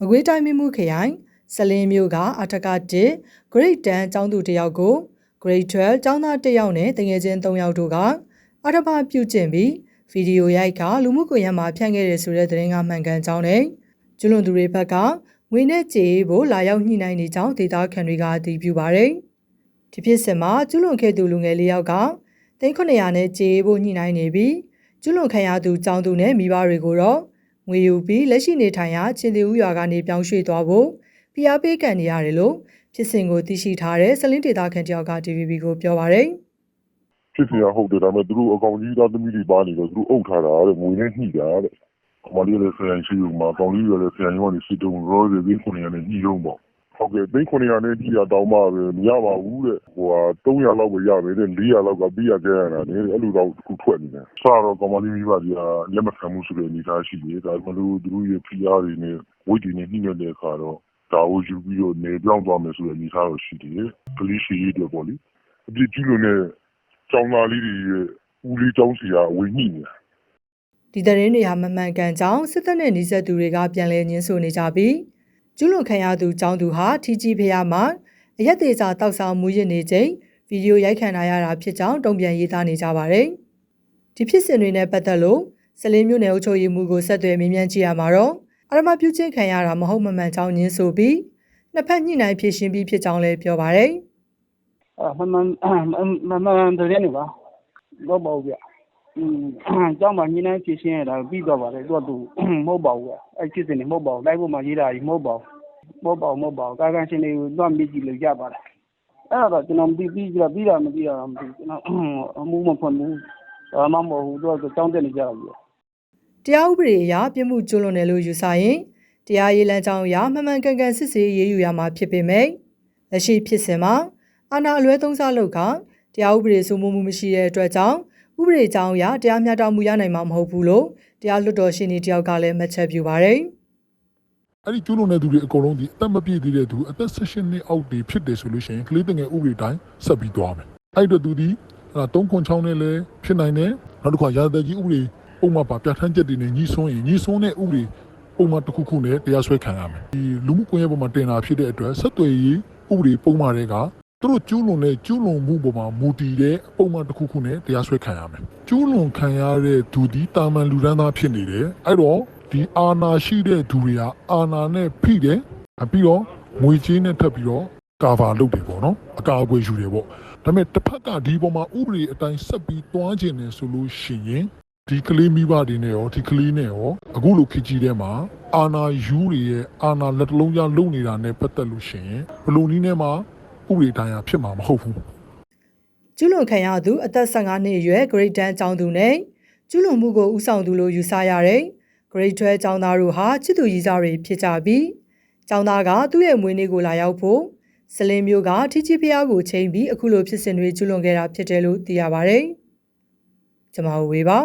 မကွေးတိုင်းမင်းမှုခရိုင်စလင်းမြို့ကအထက်က1 grade 10ကျောင်းသူတစ်ယောက်ကို grade 12ကျောင်းသားတစ်ယောက်နဲ့တငယ်ချင်း3ယောက်တို့ကအထမပြုတ်ကျင့်ပြီးဗီဒီယိုရိုက်ကလူမှုကွန်ရက်မှာဖြန့်ခဲ့တဲ့ဆိုတဲ့သတင်းကမှန်ကန်ကြောင်းနဲ့ကျွလွန်သူတွေဘက်ကငွေနဲ့ကြေးဖို့လာရောက်ညှိနှိုင်းနေကြောင်းဒေတာခန်တွေကအတည်ပြုပါတယ်။ဒီဖြစ်စဉ်မှာကျွလွန်ခဲ့သူလူငယ်လေးယောက်ကသိန်း900နဲ့ကြေးဖို့ညှိနှိုင်းနေပြီးကျွလွန်ခံရသူចောင်းသူနဲ့မိဘတွေကိုတော့ ငွေယူပြီးလက်ရှိနေထိုင်ရာချင်းတီဦးရွာကနေပြောင်းရွှေ့သွားဖို့ဖိအားပေးကန်နေရတယ်လို့ဖြစ်စဉ်ကိုသိရှိထားတဲ့စလင်းဒေတာခန်တယောက်က TVB ကိုပြောပါတယ်ဖြစ်စီရဟုတ်တယ်ဒါပေမဲ့သူတို့အကောင်ကြီးသားသမီးတွေပါနေတော့သူတို့အုပ်ထားတာတဲ့ငွေနဲ့ညှိတာတဲ့ကမလေးလည်းဆရာရှိဦးမှာကောင်လေးလည်းဆရာကြီးကနေစစ်တုံးရောတွေဘင်းခုနေရနဲ့ညှိတော့ပေါ့ ဟုတ်ကဲ့ဘင်းခုနေရနဲ့ညှိတာတောင်းမှပဲမရပါဘူးတဲ့ဟိုဟာ300လောက်ပဲရမယ်တဲ့400လောက်ကပြီးရခဲ့ရတာလေအဲ့လိုတော့ခုထွက်နေတယ်စတော့ကောင်လေးမိဘကြီးကလက်မခံမှုဆိုတဲ့အနေအထားရှိတယ်ဒါမှမဟုတ်သူတို့ရဲ့ PR တွေနဲ့ဝိတ်တွေနဲ့ညှိနေတဲ့အခါတော့ဒါကိုယူပြီးတော့နေပြောင်းသွားမယ်ဆိုတဲ့အနေအထားတော့ရှိတယ်ကလေးရှိရတဲ့ပေါ့လေအပြစ်ကြီးလို့နဲ့ကျောင်းသားလေးတွေရဲ့ဦးလေးကျောင်းစီကဝင်ညှိနေတာဒီသတင်းတွေဟာမမှန်ကန်ကြောင်းစစ်တပ်နဲ့နှိစက်သူတွေကပြန်လည်ညင်းဆိုနေကြပြီး ကျူးလွန်ခံရသူចောင်းသူဟာထီကြီးဖျားမှာအရက်သေးစာတောက်ဆောင်မှုရစ်နေချိန်ဗီဒီယိုရိုက်ခံထားရတာဖြစ်ကြောင်းတုံ့ပြန်ရေးသားနေကြပါတယ်။ဒီဖြစ်စဉ်တွေနဲ့ပတ်သက်လို့စလင်းမြို့နယ်အုပ်ချုပ်ရေးမှူးကိုဆက်သွယ်မေးမြန်းကြည့်ရမှာတော့အရမပြုချင်းခံရတာမဟုတ်မမှန်ကြောင်းညင်းဆိုပြီးနှစ်ဖက်ညှိနှိုင်းဖြေရှင်းပြီးဖြစ်ကြောင်းလည်းပြောပါတယ်။ အာမမမမမတည်းနေပါတော့ပါဘူးဗျอืม ကျောင်းမှာညင်းနှိုင်းဖြည့်ရှင်းရတာပြီးတော့ပါတယ်သူကသူမဟုတ်ပါဘူးဗျအဲ့ဖြစ်စဉ်နေမဟုတ်ပါဘူးလိုက်ဖို့မှရေးတာကြီးမဟုတ်ပါဘူးမဟုတ်ပါဘူးမဟုတ်ပါဘူးကာကန်းရှင်တွေကိုတော့မြည်ကြည့်လို့ရပါတယ်အဲ့ဒါတော့ကျွန်တော်မသိပြီးကြပြီးတာမသိတာမသိကျွန်တော်အမှုမဖွင့်ဘူးဘာမှမဟုတ်ဘူးသူကကျောင်းတက်နေကြတာကြီးတရားဥပဒေအရပြစ်မှုကျူးလွန်တယ်လို့ယူဆရင်တရားရေးလမ်းကြောင်းအရမှန်မှန်ကန်ကန်စစ်ဆေးရေးယူရမှာဖြစ်ပေမဲ့လက်ရှိဖြစ်စဉ်မှာအာဏာအလွဲသုံးစားလုပ်ကတရားဥပဒေစိုးမိုးမှုမရှိတဲ့အတွက်ကြောင့် ဥပဒေကြောင်းအရတရားမျှတမှုရနိုင်မှာမဟုတ်ဘူးလို့တရားလွှတ်တော်ရှင်နေတယောက်ကလည်းမှတ်ချက်ပြုပါတယ်အဲ့ဒီကျူးလွန်တဲ့သူတွေအကုန်လုံးဒီအသက်မပြည့်သေးတဲ့သူအသက်16နှစ်အောက်တွေဖြစ်တယ်ဆိုလို့ရှိရင်ကလေးတငယ်ဥပဒေတိုင်းဆက်ပြီးသွားမယ်အဲ့တော့သူဒီအဲ့ဒါ306နဲ့လည်းဖြစ်နိုင်တယ်နောက်တစ်ခါရာဇသက်ကြီးဥပဒေပုံမှန်ပါပြဋ္ဌာန်းချက်တွေနဲ့ညီဆွန်းရင်ညီဆွန်းတဲ့ဥပဒေပုံမှန်တစ်ခုခုနဲ့တရားစွဲခံရမယ်ဒီလူမှုကွန်ရက်ပေါ်မှာတင်တာဖြစ်တဲ့အတွက်ဆက်သွယ်ရေးဥပဒေပုံမှန်တွေက သူတို့ကျူးလွန်တဲ့ကျူးလွန်မှုပေါ်မှာမူတည်တဲ့ပုံမှန်တစ်ခုခုနဲ့တရားစွဲခံရမယ်ကျူးလွန်ခံရတဲ့သူဒီတာမန်လူဒန်းသားဖြစ်နေတယ်အဲ့တော့ဒီအာနာရှိတဲ့သူတွေကအာနာနဲ့ဖိတယ်အပြီးတော့ငွေကြေးနဲ့ထပ်ပြီးတော့ကာဗာလုပ်တယ်ပေါ့နော်အကာအကွယ်ယူတယ်ပေါ့ဒါပေမဲ့တစ်ဖက်ကဒီပေါ်မှာဥပဒေအတိုင်းဆက်ပြီးတွားကျင်နေဆိုလို့ရှိရင်ဒီကလေးမိဘတွေနဲ့ရောဒီကလေးနဲ့ရောအခုလိုခကြီးထဲမှာအာနာယူတွေရဲ့အာနာလက်တလုံးကြားလုံနေတာနဲ့ပတ်သက်လို့ရှိရင်ဘလို့နီးနဲ့မှာ ဥပဒေတိုင်းဟာဖြစ်မှာမဟုတ်ဘူးကျူးလွန်ခံရသူအသက်15နှစ်အရွယ် grade 10ကျောင်းသူနဲ့ကျူးလွန်မှုကိုဦးဆောင်သူလို့ယူဆရတဲ့ grade 12ကျောင်းသားတို့ဟာချစ်သူရည်စားတွေဖြစ်ကြပြီးကျောင်းသားကသူ့ရဲ့မွေးနေ့ကိုလာရောက်ဖို့စလင်းမျိုးကထီချီဖျားကိုချိန်ပြီးအခုလိုဖြစ်စဉ်တွေကျူးလွန်ခဲ့တာဖြစ်တယ်လို့သိရပါတယ်။ကျွန်မဝေပါ